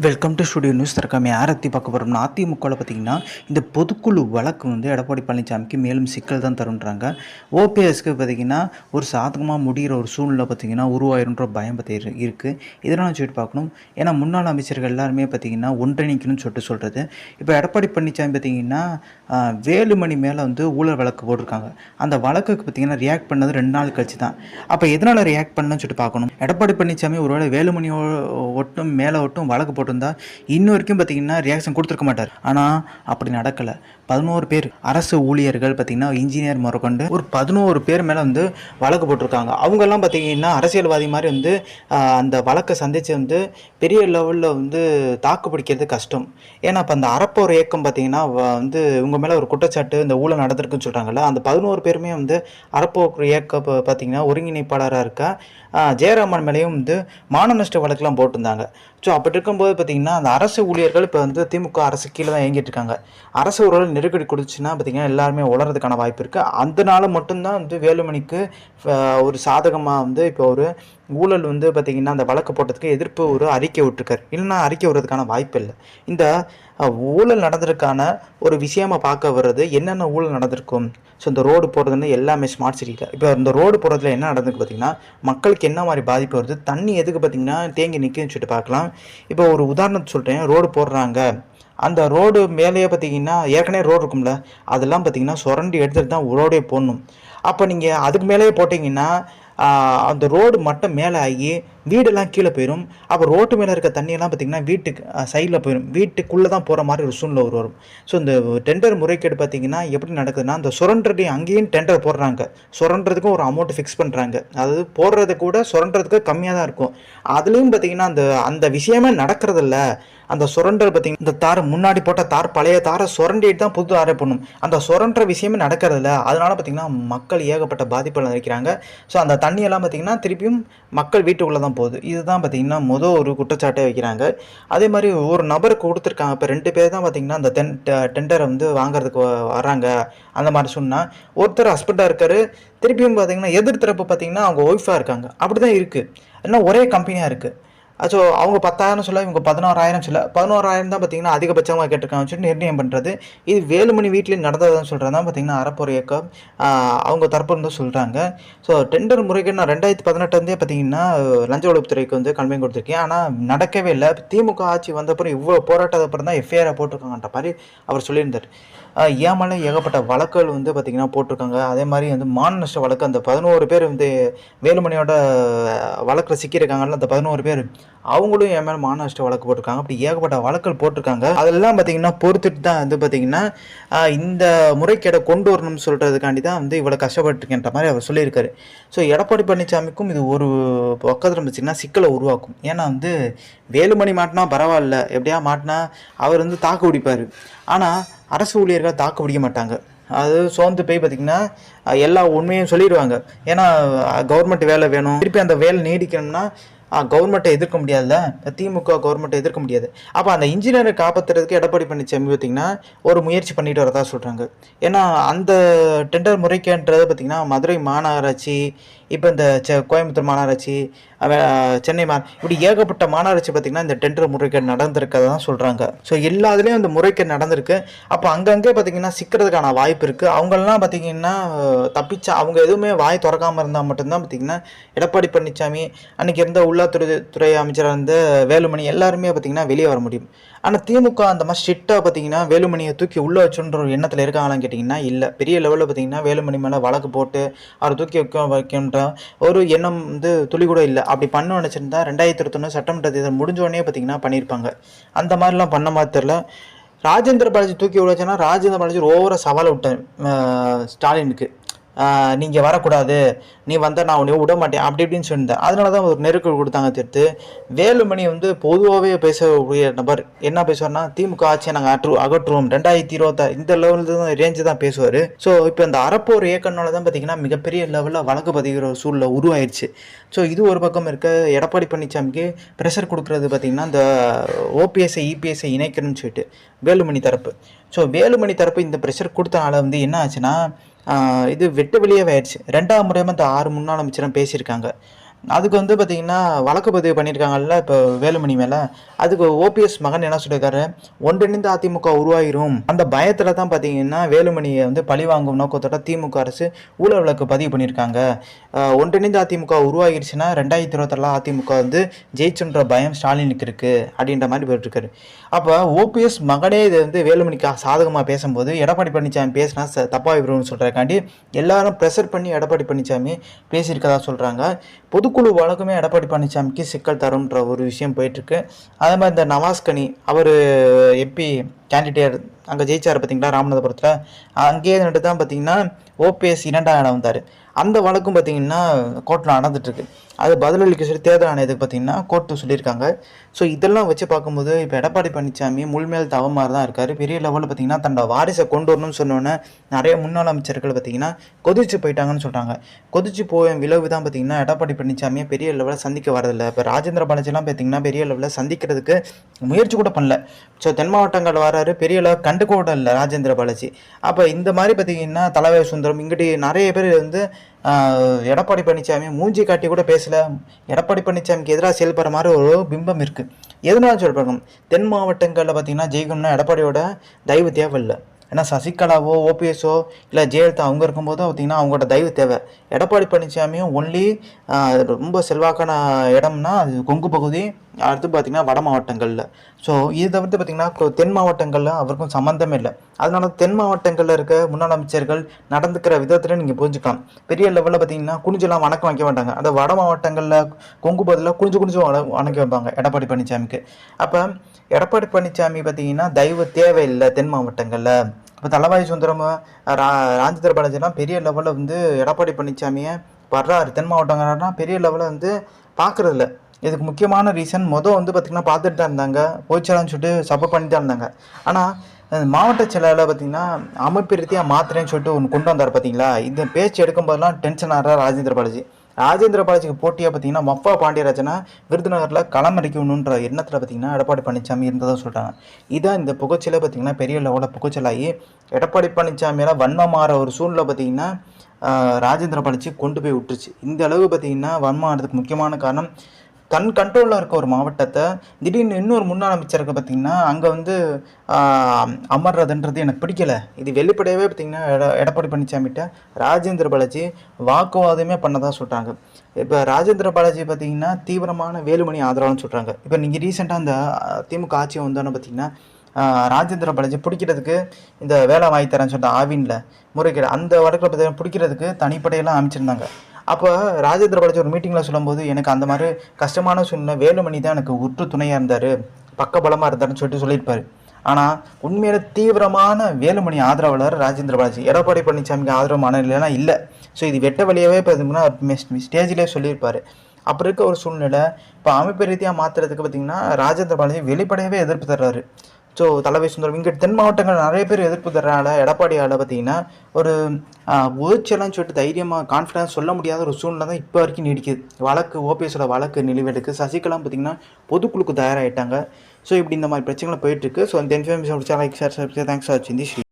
Welcome to studio news தரக்காம யாரத்தி பார்க்க போகிறோம்னா அதிமுகவில் பார்த்தீங்கன்னா இந்த பொதுக்குழு வழக்கு வந்து எடப்பாடி பழனிசாமிக்கு மேலும் சிக்கல் தான் தருன்றாங்க ஓபிஎஸ்க்கு பார்த்தீங்கன்னா ஒரு சாதகமாக முடிகிற ஒரு சூழ்நிலை பார்த்திங்கன்னா உருவாயிருன்ற பயம் பற்றி இருக்குது இதெல்லாம் சொல்லிட்டு பார்க்கணும். ஏன்னா முன்னாள் அமைச்சர்கள் எல்லாருமே பார்த்தீங்கன்னா ஒன்றிணைக்கணும்னு சொல்லிட்டு சொல்கிறது இப்போ எடப்பாடி பழனிசாமி பார்த்தீங்கன்னா வேலுமணி மேலே வந்து ஊழல் வழக்கு போட்டிருக்காங்க. அந்த வழக்குக்கு பார்த்தீங்கன்னா ரியாக்ட் பண்ணது ரெண்டு நாள் கழிச்சு தான். அப்போ எதனால் ரியாக்ட் பண்ணணும்னு சொல்லிட்டு பார்க்கணும். எடப்பாடி பழனிசாமி ஒருவேளை வேலுமணி ஒட்டும் மேலே ஒட்டும் வழக்கு போட்டிருந்தா இன்ன வரைக்கும் பார்த்தீங்கன்னா ரியாக்ஷன் கொடுத்துருக்க மாட்டார். ஆனால் அப்படி நடக்கலை. பதினோரு பேர் அரசு ஊழியர்கள் பார்த்தீங்கன்னா இன்ஜினியர் முதற்கொண்டு ஒரு பதினோரு பேர் மேலே வந்து வழக்கு போட்டிருக்காங்க. அவங்கெல்லாம் பார்த்தீங்கன்னா அரசியல்வாதி மாதிரி வந்து அந்த வழக்கை சந்தித்து வந்து பெரிய லெவலில் வந்து தாக்கு பிடிக்கிறது கஷ்டம். ஏன்னா இப்போ அந்த அறப்போர் இயக்கம் பார்த்தீங்கன்னா வந்து இவங்க மேலே ஒரு குற்றச்சாட்டு இந்த ஊழல் நடந்திருக்குன்னு சொல்கிறாங்கல்ல அந்த பதினோரு பேருமே வந்து அறப்போர் இயக்க பார்த்தீங்கன்னா ஒருங்கிணைப்பாளராக இருக்க ஜெயராமன் மேலேயும் வந்து மான நஷ்ட வழக்கெலாம் போட்டிருந்தாங்க. ஸோ அப்படி இருக்கும்போது பார்த்திங்கன்னா அந்த அரசு ஊழியர்கள் இப்போ வந்து திமுக அரசு கீழே தான் இயங்கிட்டு இருக்காங்க. அரசு ஊழல் நெருக்கடி கொடுத்துச்சுன்னா பார்த்தீங்கன்னா எல்லாருமே உளறதுக்கான வாய்ப்பு இருக்குது அதனால மட்டும்தான் வந்து வேலுமணிக்கு ஒரு சாதகமாக வந்து இப்போ ஒரு ஊழல் வந்து பார்த்திங்கன்னா அந்த வழக்கு போட்டதுக்கு எதிர்ப்பு ஒரு அறிக்கை விட்டுருக்காரு. இல்லைன்னா அறிக்கை விடுறதுக்கான வாய்ப்பு இல்லை. இந்த ஊழல் நடந்ததுக்கான ஒரு விஷயமா பார்க்க வர்றது என்னென்ன ஊழல் நடந்திருக்கும்? ஸோ இந்த ரோடு போடுறதுன்னு எல்லாமே ஸ்மார்ட் சிட்டியில் இப்போ இந்த ரோடு போடுறதுல என்ன நடந்திருக்கு பார்த்தீங்கன்னா மக்களுக்கு என்ன மாதிரி பாதிப்பு வருது? தண்ணி எதுக்கு பார்த்தீங்கன்னா தேங்கி நிற்குன்னு சொல்லிட்டு பார்க்கலாம். இப்போ ஒரு உதாரணத்தை சொல்கிறேன் ரோடு போடுறாங்க. அந்த ரோடு மேலேயே பார்த்தீங்கன்னா ஏற்கனவே ரோடு இருக்கும்ல. அதெல்லாம் பார்த்தீங்கன்னா சுரண்டி எடுத்துகிட்டு தான் ரோடே போடணும். அப்போ நீங்கள் அதுக்கு மேலேயே போட்டிங்கன்னா அந்த ரோடு மட்டும் மேலே ஆகி வீடெல்லாம் கீழே போயிடும் அப்போ ரோட்டு மேலே இருக்க தண்ணியெல்லாம் பார்த்தீங்கன்னா வீட்டுக்கு சைடில் போயிடும் வீட்டுக்குள்ளே தான் போகிற மாதிரி ஒரு சூழ்நிலை ஒரு வரும் ஸோ இந்த டெண்டர் முறைகேடு பார்த்தீங்கன்னா எப்படி நடக்குதுன்னா அந்த சுரண்டடி அங்கேயும் டெண்டர் போடுறாங்க. சுரண்டுறதுக்கும் ஒரு அமௌண்ட் ஃபிக்ஸ் பண்ணுறாங்க அதாவது போடுறது கூட சுரண்டுறதுக்கு கம்மியாக தான் இருக்கும். அதுலேயும் பார்த்தீங்கன்னா அந்த அந்த விஷயமே நடக்கிறதில்ல. அந்த சுரண்டல் பார்த்தீங்கன்னா இந்த தார் முன்னாடி போட்ட தார் பழைய தாரை சுரண்டிட்டு தான் புது தாரை போடணும். அந்த சுரண்டுற விஷயமே நடக்கிறதில்ல. அதனால பார்த்தீங்கன்னா மக்கள் ஏகப்பட்ட பாதிப்புகள் இருக்கிறாங்க ஸோ அந்த தண்ணியெல்லாம் பார்த்தீங்கன்னா திருப்பியும் மக்கள் வீட்டுக்குள்ளே தான் போகுது. இதுதான் பார்த்தீங்கன்னா மொதல் ஒரு குற்றச்சாட்டை வைக்கிறாங்க. அதே மாதிரி ஒரு நபருக்கு கொடுத்துருக்காங்க. இப்போ ரெண்டு பேர் தான் பார்த்தீங்கன்னா அந்த டென் டெண்டரை வந்து வாங்குறதுக்கு வராங்க. அந்த மாதிரி சொன்னால் ஒருத்தர் ஹஸ்பண்டாக இருக்காரு. திருப்பியும் பார்த்தீங்கன்னா எதிர்த்தரப்பு பார்த்தீங்கன்னா அவங்க ஒய்ஃபாக இருக்காங்க. அப்படி தான் இருக்குது ஏன்னா ஒரே கம்பெனியாக இருக்குது ஸோ அவங்க பத்தாயிரம் சொல்ல இவங்க பதினோராயிரம் சொல்ல. பதினோராயிரம் தான் பார்த்தீங்கன்னா அதிகபட்சமாக கேட்டிருக்காங்க. நிர்ணயம் பண்ணுறது இது வேலுமணி வீட்டில் நடந்ததுன்னு சொல்கிறது தான் பார்த்தீங்கன்னா அறப்போர் இயக்கம். அவங்க தரப்பு சொல்கிறாங்க ஸோ டெண்டர் முறைக்கு நான் ரெண்டாயிரத்தி பதினெட்டுலேருந்தே பார்த்தீங்கன்னா லஞ்ச ஒழிப்புத்துறைக்கு வந்து கம்ப்ளைண்ட் கொடுத்துருக்கேன். ஆனால் நடக்கவே இல்லை. திமுக ஆட்சி வந்தப்பறம் இவ்வளோ போராட்டத்தப்புறம் தான் எஃப்ஐஆரை போட்டிருக்காங்கன்ற மாதிரி அவர் சொல்லியிருந்தார். ஏன் மேலே ஏகப்பட்ட வழக்குகள் வந்து பார்த்திங்கன்னா போட்டிருக்காங்க. அதே மாதிரி வந்து மான நஷ்ட வழக்கு அந்த பதினோரு பேர் வந்து வேலுமணியோட வழக்கில் சிக்கியிருக்காங்கல்ல அந்த பதினோரு பேர் அவங்களும் என் மேலே மான நஷ்ட வழக்கு போட்டிருக்காங்க. அப்படி ஏகப்பட்ட வழக்குகள் போட்டிருக்காங்க. அதெல்லாம் பார்த்திங்கன்னா பொறுத்துட்டு தான் வந்து பார்த்திங்கன்னா இந்த முறைகேடை கொண்டு வரணும்னு சொல்கிறதுக்காண்டி தான் வந்து இவ்வளோ கஷ்டப்பட்டுருக்கேன்ற மாதிரி அவர் சொல்லியிருக்காரு. ஸோ எடப்பாடி பழனிசாமிக்கும் இது ஒரு பக்கத்தில் பார்த்திங்கன்னா சிக்கலை உருவாக்கும். ஏன்னா வந்து வேலுமணி மாட்டினா பரவாயில்ல எப்படியா மாட்டினா அவர் வந்து தாக்கு பிடிப்பார். ஆனால் அரசு ஊழியர்கள் தாக்கு பிடிக்க மாட்டாங்க. அது சோர்ந்து போய் பார்த்திங்கன்னா எல்லா உண்மையும் சொல்லிடுவாங்க. ஏன்னா கவர்மெண்ட் வேலை வேணும். திருப்பி அந்த வேலை நீடிக்கணும்னா கவர்மெண்ட்டை எதிர்க்க முடியாதுல்ல? திமுக கவர்மெண்ட்டை எதிர்க்க முடியாது. அப்போ அந்த இன்ஜினியரை காப்பாற்றுறதுக்கு எடப்பாடி பழனிசாமி பார்த்திங்கன்னா ஒரு முயற்சி பண்ணிட்டு வரதா சொல்கிறாங்க ஏன்னா அந்த டெண்டர் முறைக்கேன்றது பார்த்திங்கன்னா மதுரை மாநகராட்சி இப்போ இந்த செ கோயம்புத்தூர் மாநகராட்சி சென்னை மா இப்படி ஏகப்பட்ட மாநகராட்சி பார்த்திங்கன்னா இந்த டெண்டர் முறைகேடு நடந்திருக்கதை தான் சொல்கிறாங்க ஸோ எல்லாத்துலேயும் இந்த முறைகேடு நடந்திருக்கு. அப்போ அங்கங்கே பார்த்திங்கன்னா சிக்கிறதுக்கான வாய்ப்பு இருக்குது அவங்கெல்லாம் பார்த்திங்கன்னா தப்பிச்சா அவங்க எதுவுமே வாய் திறக்காமல் இருந்தால் மட்டும்தான் பார்த்திங்கன்னா எடப்பாடி பழனிசாமி அன்றைக்கி இருந்த உள்ளாத்துறை துறை அமைச்சராக இருந்த வேலுமணி எல்லாருமே பார்த்திங்கன்னா வெளியே வர முடியும். ஆனால் திமுக அந்த மாதிரி ஸ்ட்ரிக்டாக பார்த்தீங்கன்னா வேலுமணியை தூக்கி உள்ளே வச்சுன்ற ஒரு எண்ணத்தில் இருக்காங்களான்னு கேட்டிங்கன்னா இல்லை. பெரிய லெவலில் பார்த்தீங்கன்னா வேலுமணி மேலே வழக்கு போட்டு அவரை தூக்கி வைக்க வைக்கின்ற ஒரு எண்ணம் வந்து துளி கூட இல்லை. அப்படி பண்ண நினச்சிருந்தா ரெண்டாயிரத்தி இருபத்தொன்று சட்டமன்ற தேர்தல் முடிஞ்சோடனே பார்த்தீங்கன்னா பண்ணியிருப்பாங்க. அந்த மாதிரிலாம் பண்ண மாதிரி தெரில ராஜேந்திர பாலாஜி தூக்கி விடாச்சுன்னா ராஜேந்திர பாலாஜி ஓவராக சவாலை விட்டார் ஸ்டாலினுக்கு. நீங்கள் வரக்கூடாது. நீ வந்தால் நான் உன்னை விட மாட்டேன். அப்படி இப்படின்னு சொல்லியிருந்தேன். அதனால தான் ஒரு நெருக்கடி கொடுத்தாங்க தீர்த்து. வேலுமணி வந்து பொதுவாகவே பேசக்கூடிய நபர் என்ன பேசுவார்னா திமுக ஆட்சியை நாங்கள் அற்று அகற்றுவோம். ரெண்டாயிரத்தி இருபத்தா இந்த லெவலில் தான் ரேஞ்சு தான் பேசுவார். ஸோ இப்போ இந்த அறப்போர் இயக்கனால தான் பார்த்தீங்கன்னா மிகப்பெரிய லெவலில் வழக்கு பதிகிற சூழலில் சூழ்நிலை உருவாயிருச்சு. ஸோ இது ஒரு பக்கம் இருக்க எடப்பாடி பழனிசாமிக்கு ப்ரெஷர் கொடுக்குறது பார்த்தீங்கன்னா இந்த ஓபிஎஸ்ஐ இபிஎஸ்ஐ இணைக்கணும்னு சொல்லிட்டு வேலுமணி தரப்பு. ஸோ வேலுமணி தரப்பு இந்த ப்ரெஷர் கொடுத்தனால வந்து என்ன ஆச்சுன்னா இது வெட்டு வெளியே ஆயிடுச்சு. ரெண்டாவது முறையாக இந்த ஆறு முன்னாள் அமைச்சரும் பேசியிருக்காங்க. அதுக்கு வந்து பார்த்தீங்கன்னா வழக்கு பதிவு பண்ணியிருக்காங்கல்ல இப்போ வேலுமணி மேலே. அதுக்கு ஓபிஎஸ் மகன் என்ன சொல்லியிருக்காரு ஒன்றிணைந்த அதிமுக உருவாகிரும் அந்த பயத்தில் தான் பார்த்தீங்கன்னா வேலுமணியை வந்து பழி வாங்கும் நோக்கத்தோட திமுக அரசு ஊழல் வழக்கு பதிவு பண்ணியிருக்காங்க ஒன்றிணைந்த அதிமுக உருவாகிருச்சுன்னா ரெண்டாயிரத்தி இருபத்தெல்லாம் அதிமுக வந்து ஜெயிச்சுன்ற பயம் ஸ்டாலினுக்கு இருக்குது அப்படின்ற மாதிரி போயிட்டுருக்காரு. அப்போ ஓபிஎஸ் மகனே இது வந்து வேலுமணிக்கு சாதகமாக பேசும்போது எடப்பாடி பழனிசாமி பேசினா ச தப்பாக விடுறோம்னு சொல்கிறக்காண்டி எல்லாரும் ப்ரெஷர் பண்ணி எடப்பாடி பழனிசாமி பேசியிருக்கதா சொல்கிறாங்க பொது பொதுக்குழு வழக்குமே எடப்பாடி பழனிசாமிக்கு சிக்கல் தரும்ன்ற ஒரு விஷயம் போயிட்டுருக்கு. அதே மாதிரி இந்த நவாஸ்கனி அவர் எம்பி கேண்டிடேட் அங்கே ஜெயிச்சார் பார்த்தீங்களா ராமநாதபுரத்தில்? அங்கேயே நின்று தான் பார்த்தீங்கன்னா ஓபிஎஸ் இரண்டாம் இடம் வந்தார். அந்த வழக்கும் பார்த்தீங்கன்னா கோர்ட்டில் நடந்துட்டுருக்கு. அது பதிலளிக்க சொல்லி தேர்தல் ஆணையத்துக்கு பார்த்தீங்கன்னா கோர்ட்டு சொல்லியிருக்காங்க. ஸோ இதெல்லாம் வச்சு பார்க்கும்போது இப்போ எடப்பாடி பழனிசாமி முள்மேல் தவமாறு தான் இருக்கார். பெரிய லெவலில் பார்த்தீங்கன்னா தன்னோட வாரிசை கொண்டு வரணும்னு சொன்னோன்னே நிறைய முன்னாள் அமைச்சர்கள் பார்த்தீங்கன்னா கொதிச்சு போயிட்டாங்கன்னு சொல்கிறாங்க கொதிச்சு போய விளைவு தான் பார்த்தீங்கன்னா எடப்பாடி பழனிசாமியை பெரிய லெவலில் சந்திக்க வரதில்லை. இப்போ ராஜேந்திர பாலாஜிலாம் பார்த்தீங்கன்னா பெரிய லெவலில் சந்திக்கிறதுக்கு முயற்சி கூட பண்ணல. ஸோ தென் மாவட்டங்கள் வர வராரு பெரிய அளவு கண்டு கூட இல்லை ராஜேந்திர பாலாஜி. அப்போ இந்த மாதிரி பார்த்தீங்கன்னா தலைவர் சுந்தரம் இங்கிட்டு நிறைய பேர் வந்து எடப்பாடி பழனிசாமி மூஞ்சி காட்டி கூட பேசலை. எடப்பாடி பழனிசாமிக்கு எதிராக செயல்படுற மாதிரி ஒரு பிம்பம் இருக்குது எதனால சொல்கிறோம் தென் மாவட்டங்களில் பார்த்தீங்கன்னா ஜெயிக்கணும்னா எடப்பாடியோட தயவு இல்லை ஏன்னா சசிகலாவோ ஓபிஎஸோ இல்லை ஜெயலலிதா அவங்க இருக்கும்போது பார்த்தீங்கன்னா அவங்களோட தயவு தேவை. எடப்பாடி பழனிசாமியும் ஒன்லி ரொம்ப செல்வாக்கான இடம்னா அது கொங்கு பகுதி அடுத்து பார்த்தீங்கன்னா வட மாவட்டங்களில். ஸோ இது தவிர்த்து பார்த்திங்கன்னா தென் மாவட்டங்களில் அவருக்கும் சம்மந்தமே இல்லை. அதனால தென் மாவட்டங்களில் இருக்க முன்னாள் அமைச்சர்கள் நடந்துக்கிற விதத்தில் நீங்கள் புரிஞ்சுக்கலாம். பெரிய லெவலில் பார்த்தீங்கன்னா குனிஞ்செல்லாம் வணக்கம் வைக்க மாட்டாங்க. அந்த வட மாவட்டங்களில் கொங்கு பகுதியில் குனிஞ்சு குனிஞ்சு வணக்கி வைப்பாங்க எடப்பாடி பழனிசாமிக்கு. அப்போ எடப்பாடி பழனிசாமி பார்த்தீங்கன்னா தயவு தேவையில்லை தென் மாவட்டங்களில். இப்போ தலவாய் சுந்தரம் ரா ராஜேந்திர பாலாஜிலாம் பெரிய லெவலில் வந்து எடப்பாடி பழனிசாமியை வர்றாரு. தென் மாவட்டங்கள்னா பெரிய லெவலில் வந்து பார்க்குறதில்ல இதுக்கு முக்கியமான ரீசன் மொதல் வந்து பார்த்திங்கன்னா பார்த்துட்டு தான் இருந்தாங்க. போய்ச்சலான்னு சொல்லிட்டு சப்போர்ட் பண்ணி தான் இருந்தாங்க. ஆனால் மாவட்ட செயலாளர் பார்த்திங்கன்னா அமைப்பு ரீதியாக மாத்திரேன்னு சொல்லிட்டு ஒன்று கொண்டு வந்தார் பார்த்தீங்களா இந்த பேச்சு எடுக்கும்போதெல்லாம் டென்ஷன் ஆகிறார் ராஜேந்திர பாலாஜி. ராஜேந்திர பாலாஜிக்கு போட்டியாக பார்த்தீங்கன்னா மஃபா பாண்டியராஜனா விருதுநகரில் களமறிக்கணுன்ற எண்ணத்தில் பார்த்தீங்கன்னா எடப்பாடி பழனிசாமி இருந்ததாக சொல்கிறாங்க இதான் இந்த புகச்சலை பார்த்தீங்கன்னா பெரிய லெவலில் புகச்சலாகி எடப்பாடி பழனிசாமியால் வன்மமாற ஒரு சூழ்நிலை பார்த்தீங்கன்னா ராஜேந்திர பாலாஜி கொண்டு போய் விட்டுருச்சு. இந்த அளவு பார்த்தீங்கன்னா வன்மமானதுக்கு முக்கியமான காரணம் தன் கண்ட்ரோலில் இருக்க ஒரு மாவட்டத்தை திடீர்னு இன்னொரு முன்னாள் அமைச்சருக்கு பார்த்திங்கன்னா அங்கே வந்து அமர்றதுன்றது எனக்கு பிடிக்கல. இது வெளிப்படையாகவே பார்த்தீங்கன்னா எட எடப்பாடி பழனிசாமிகிட்ட ராஜேந்திர பாலாஜி வாக்குவாதமே பண்ணதாக சொல்கிறாங்க இப்போ ராஜேந்திர பாலாஜி பார்த்தீங்கன்னா தீவிரமான வேலுமணி ஆதரவுன்னு சொல்கிறாங்க இப்போ நீங்கள் ரீசெண்டாக அந்த திமுக ஆட்சி வந்தோன்னு பார்த்தீங்கன்னா ராஜேந்திர பாலாஜி பிடிக்கிறதுக்கு இந்த வேலை வாங்கி தரேன்னு சொல்லிட்டு ஆவின்ல முறைகேடு அந்த வழக்கில் பார்த்தீங்கன்னா பிடிக்கிறதுக்கு தனிப்படையெல்லாம் அமைச்சிருந்தாங்க. அப்போ ராஜேந்திர பாலாஜி ஒரு மீட்டிங்கில் சொல்லும்போது எனக்கு அந்த மாதிரி கஷ்டமான சூழ்நிலை வேலுமணி தான் எனக்கு உற்று துணையாக இருந்தார் பக்கபலமாக இருந்தாருன்னு சொல்லிட்டு சொல்லியிருப்பார். ஆனால் உண்மையில தீவிரமான வேலுமணி ஆதரவாளர் ராஜேந்திர பாலாஜி. எடப்பாடி பழனிசாமிக்கு ஆதரவான நிலையெல்லாம் இல்லை. ஸோ இது வெட்ட வழியாகவே பார்த்தீங்கன்னா ஸ்டேஜிலே சொல்லியிருப்பார். அப்படி இருக்க ஒரு சூழ்நிலை இப்போ அமைப்பு ரீதியாக மாற்றுறதுக்கு பார்த்தீங்கன்னா ராஜேந்திர பாலாஜி வெளிப்படையாகவே எதிர்ப்பு தர்றாரு. ஸோ தலைவை சுந்தரம். இங்கே தென் மாவட்டங்கள் நிறைய பேர் எதிர்ப்பு தர்றனால எடப்பாடியால் பார்த்தீங்கன்னா ஒரு உதச்சலாம் சொல்லிட்டு தைரியமாக கான்ஃபிடன்ஸ் சொல்ல முடியாத ஒரு சூழ்நிலை தான் இப்போ வரைக்கும் நீடிக்குது. வழக்கு ஓபிஎஸோட வழக்கு நிலுவெடுக்கு சசிகலாம் பார்த்தீங்கன்னா பொதுக்குழுக்கு தயாராகிட்டாங்க ஸோ இப்படி இந்த மாதிரி பிரச்சனைகள் போயிட்டுருக்கு ஸோ இந்த information like share thanks for வாட்சிங் தி ஸ்ரீ